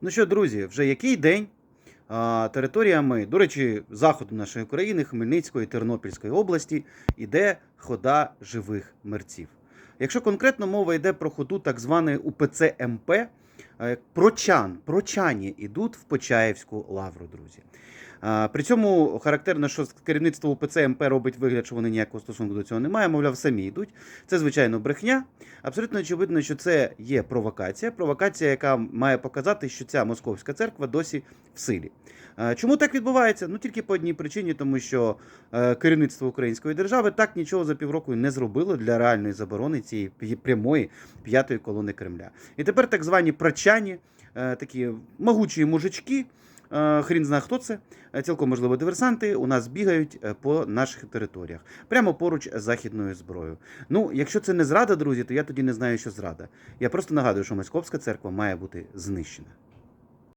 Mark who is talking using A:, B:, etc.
A: Ну що, друзі, вже який день а, територіями, до речі, заходу нашої країни, Хмельницької, Тернопільської області, іде хода живих мерців. Якщо конкретно мова йде про ходу так званої УПЦ МП, е, прочан, прочані ідуть в Почаївську лавру, друзі. При цьому характерно, що керівництво УПЦ МП робить вигляд, що вони ніякого стосунку до цього не мають, мовляв, самі йдуть. Це, звичайно, брехня. Абсолютно очевидно, що це є провокація. Провокація, яка має показати, що ця московська церква досі в силі. Чому так відбувається? Ну тільки по одній причині, тому що е, керівництво української держави так нічого за півроку не зробило для реальної заборони цієї прямої п'ятої колони Кремля. І тепер так звані прачані, е, такі могучі мужички. Е, Хрін знає, хто це, е, цілком можливо диверсанти у нас бігають е, по наших територіях, прямо поруч з західною зброєю. Ну, якщо це не зрада, друзі, то я тоді не знаю, що зрада. Я просто нагадую, що Московська церква має бути знищена.